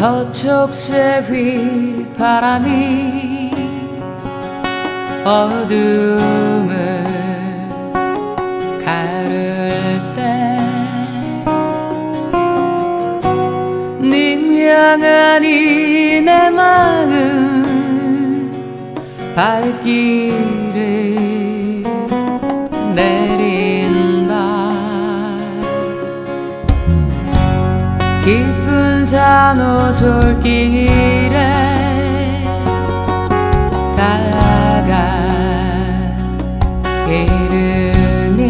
서쪽새 휘바람이 어둠을 가를 때 님 향한 이내 마음 발길을 내린다 산호솔길에 따라가 이르니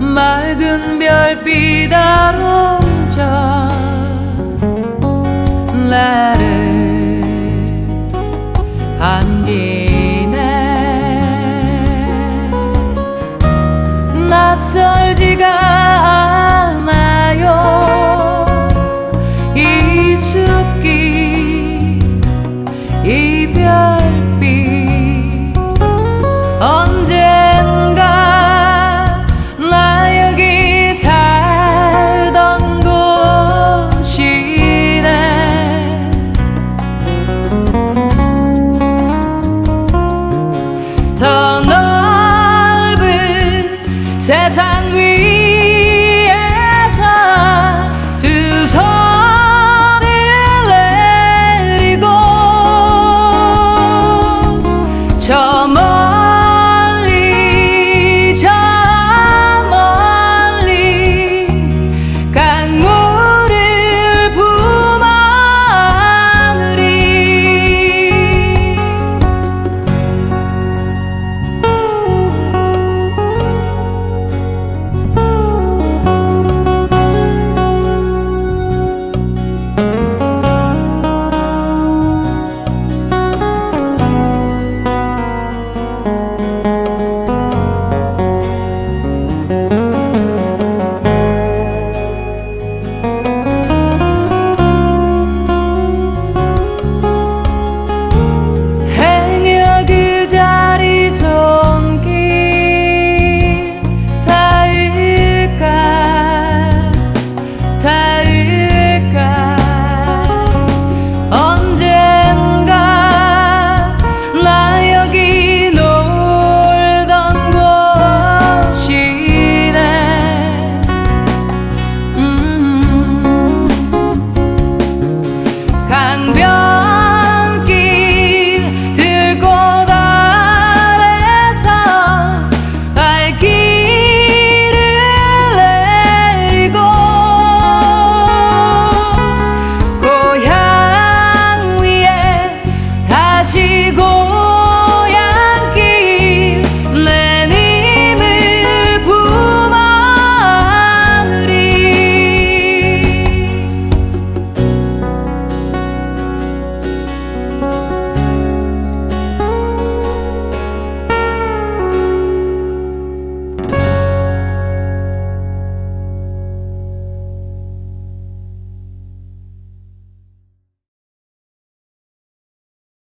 맑은 별빛 아름저 나를 세상 위